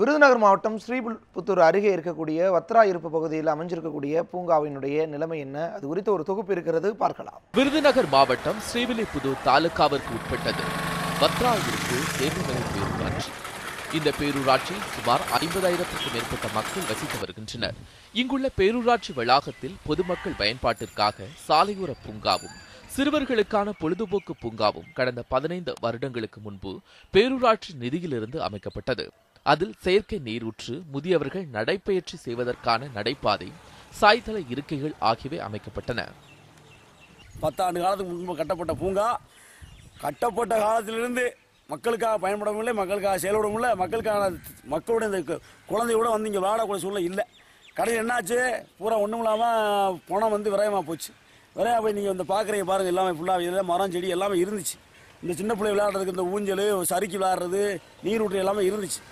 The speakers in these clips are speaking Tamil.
விருதுநகர் மாவட்டம் ஸ்ரீபுத்தூர் அருகே இருக்கக்கூடிய வத்ராயிருப்பு பகுதியில் அமைஞ்சிருக்கக்கூடிய பூங்காவினுடைய நிலைமை என்ன? அது குறித்த ஒரு தொகுப்பு இருக்கிறது. பார்க்கலாம். விருதுநகர் மாவட்டம் ஸ்ரீவில்லிபுதூர் தாலுகாவிற்கு உட்பட்டது. வத்ராயிருப்பு தேர்வுமலை பேரூராட்சி. இந்த பேரூராட்சி சுமார் ஐம்பதாயிரத்திற்கும் மேற்பட்ட மக்கள் வசித்து வருகின்றனர். இங்குள்ள பேரூராட்சி வளாகத்தில் பொதுமக்கள் பயன்பாட்டிற்காக சாலையோர பூங்காவும் சிறுவர்களுக்கான பொழுதுபோக்கு பூங்காவும் கடந்த பதினைந்து வருடங்களுக்கு முன்பு பேரூராட்சி நிதியிலிருந்து அமைக்கப்பட்டது. அதில் செயற்கை நீரூற்று முதியவர்கள் நடைப்பயிற்சி செய்வதற்கான நடைபாதை சாய்தள இருக்கைகள் ஆகியவை அமைக்கப்பட்டன. பத்தாண்டு காலத்துக்கு முன்பு கட்டப்பட்ட பூங்கா கட்டப்பட்ட காலத்திலிருந்து மக்களுக்காக பயன்படவும் மக்களுக்காக செயல்படவும் இல்லை மக்களுக்கான மக்களோட இந்த கு- குழந்தையோட வந்து இங்கே விளையாடக்கூடிய சூழ்நிலை இல்லை. கடையில் என்னாச்சு? பூரா ஒன்றும் இல்லாமல் பணம் வந்து விரயமாக போச்சு. விரையா போய் நீங்கள் இந்த பார்க்குறீங்க பாருங்கள் எல்லாமே ஃபுல்லாக இதெல்லாம் மரம் செடி எல்லாமே இருந்துச்சு. இந்த சின்ன பிள்ளை விளையாடுறதுக்கு இந்த ஊஞ்சல் சறுக்கி விளையாடுறது நீரூற்று எல்லாமே இருந்துச்சு.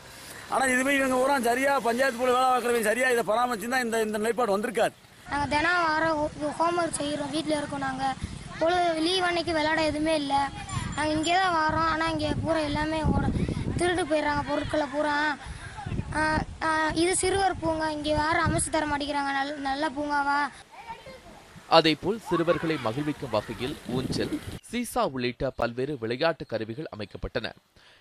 ஆனால் இதுவே இவங்க ஊரா சரியாக பஞ்சாயத்து போல வேலை பார்க்குறவங்க சரியாக இதை பராமரிச்சுன்னா இந்த இந்த நிலைப்பாடு வந்திருக்காது நாங்கள் தினம் வாரம் ஹோம்ஒர்க் செய்கிறோம் வீட்டில் இருக்கோம் நாங்கள் பொழுது லீவ் அன்னைக்கு விளையாட எதுவுமே இல்லை. நாங்கள் இங்கே தான் வரோம். ஆனால் இங்கே பூரா எல்லாமே ஓட திருட்டு போயிடுறாங்க பொருட்களை பூரா. இது சிறுவர் பூங்கா. இங்கே யாரும் அமைச்சு தர மாட்டேங்கிறாங்க. நல்ல நல்ல பூங்காவா? அதேபோல் சிறுவர்களை மகிழ்விக்கும் வகையில் ஊஞ்சல் சீசா உள்ளிட்ட பல்வேறு விளையாட்டு கருவிகள் அமைக்கப்பட்டன.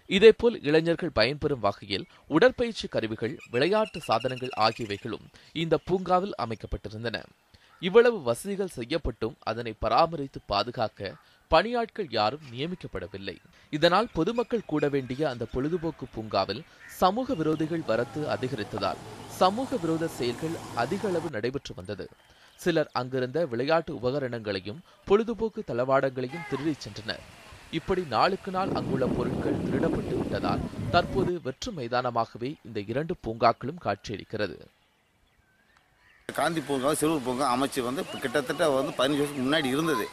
இதேபோல் இளைஞர்கள் பயன்பெறும் வகையில் உடற்பயிற்சி கருவிகள் விளையாட்டு சாதனங்கள் ஆகியவைகளும் இந்த பூங்காவில் அமைக்கப்பட்டிருந்தன. இவ்வளவு வசதிகள் செய்யப்பட்டும் அதனை பராமரித்து பாதுகாக்க பணியாட்கள் யாரும் நியமிக்கப்படவில்லை. இதனால் பொதுமக்கள் கூட வேண்டிய அந்த பொழுதுபோக்கு பூங்காவில் சமூக விரோதிகள் வரத்து அதிகரித்ததால் சமூக விரோத செயல்கள் அதிக அளவு நடைபெற்று வந்தது. சிலர் அங்கிருந்த விளையாட்டு உபகரணங்களையும் பொழுதுபோக்கு தளவாடங்களையும் திருடிச் சென்றனர். இப்படி நாளுக்கு நாள் அங்குள்ள பொருட்கள் திருடப்பட்டு விட்டதால் தற்போது வெற்று மைதானமாகவே இந்த இரண்டு பூங்காக்களும் காட்சியளிக்கிறது. காந்தி பூங்கா சிறுவர் பூங்கா அமைச்சு வந்து கிட்டத்தட்ட வந்து பதினஞ்சு வருஷத்துக்கு முன்னாடி இருந்தது.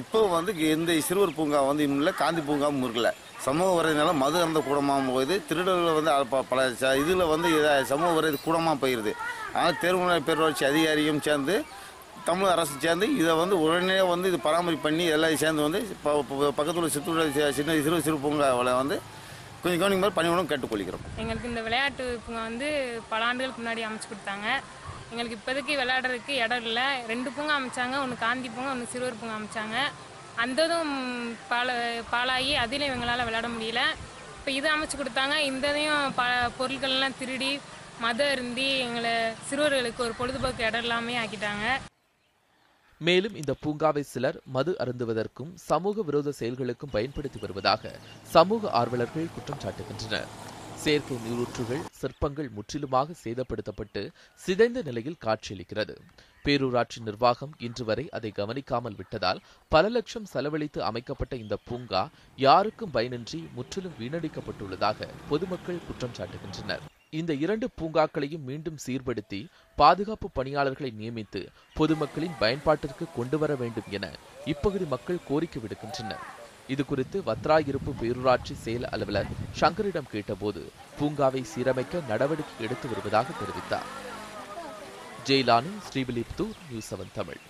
இப்போ வந்து இந்த சிறுவர் பூங்கா வந்து இன்னும் இல்லை காந்தி பூங்காவும் இருக்கல. சமூக வரையினால மது அந்த கூடமாக போகுது. திருடர்கள் வந்து பல இதில் வந்து சமூக வரது கூடமாக போயிடுது ஆனால் தேர்வு பேரூராட்சி அதிகாரியும் சேர்ந்து தமிழக அரசு சேர்ந்து இதை வந்து உடனே வந்து இது பராமரிப்பு பண்ணி எல்லாம் சேர்ந்து வந்து பக்கத்தில் உள்ள சித்தூர் சின்ன சிறு சிறு பூங்காவில் வந்து கொஞ்சம் கவனிக்கும் மாதிரி பணிகளும் கேட்டுக்கொள்கிறோம். எங்களுக்கு இந்த விளையாட்டு பூங்கா வந்து பல ஆண்டுகளுக்கு முன்னாடி அமைச்சு கொடுத்தாங்க. எங்களுக்கு இப்போதைக்கு விளையாடுறதுக்கு இடம் இல்லை. ரெண்டு பூங்கா அமைச்சாங்க. ஒன்று காந்தி பூங்கா ஒன்று சிறுவர் பூங்கா அமைச்சாங்க. அந்ததும் பால பாலாகி அதிலும் எங்களால் விளையாட முடியல. இப்போ இது அமைச்சு கொடுத்தாங்க. இந்ததையும் ப பொருட்கள்லாம் திருடி மதம் அருந்தி எங்களை சிறுவர்களுக்கு ஒரு பொழுதுபோக்கு இடம் எல்லாமே ஆக்கிட்டாங்க. மேலும் இந்த பூங்காவை சிலர் மது அருந்துவதற்கும் சமூக விரோத செயல்களுக்கும் பயன்படுத்தி வருவதாக சமூக ஆர்வலர்கள் குற்றம் சாட்டுகின்றனர். செயற்கை நீரூற்றுகள் சிற்பங்கள் முற்றிலுமாக சேதப்படுத்தப்பட்டு சிதைந்த நிலையில் காட்சியளிக்கிறது. பேரூராட்சி நிர்வாகம் இன்று வரை அதை கவனிக்காமல் விட்டதால் பல லட்சம் செலவழித்து அமைக்கப்பட்ட இந்த பூங்கா யாருக்கும் பயனின்றி முற்றிலும் வீணடிக்கப்பட்டுள்ளதாக பொதுமக்கள் குற்றம் சாட்டுகின்றனர். இந்த இரண்டு பூங்காக்களையும் மீண்டும் சீர்படுத்தி பாதுகாப்பு பணியாளர்களை நியமித்து பொதுமக்களின் பயன்பாட்டிற்கு கொண்டு வர வேண்டும் என இப்பகுதி மக்கள் கோரிக்கை விடுக்கின்றனர். இது குறித்து வத்ராயிருப்பு பேரூராட்சி செயல் அலுவலர் சங்கரிடம் கேட்டபோது பூங்காவை சீரமைக்க நடவடிக்கை எடுத்து வருவதாக தெரிவித்தார். Jailani Srivilliputhur news seven Tamil.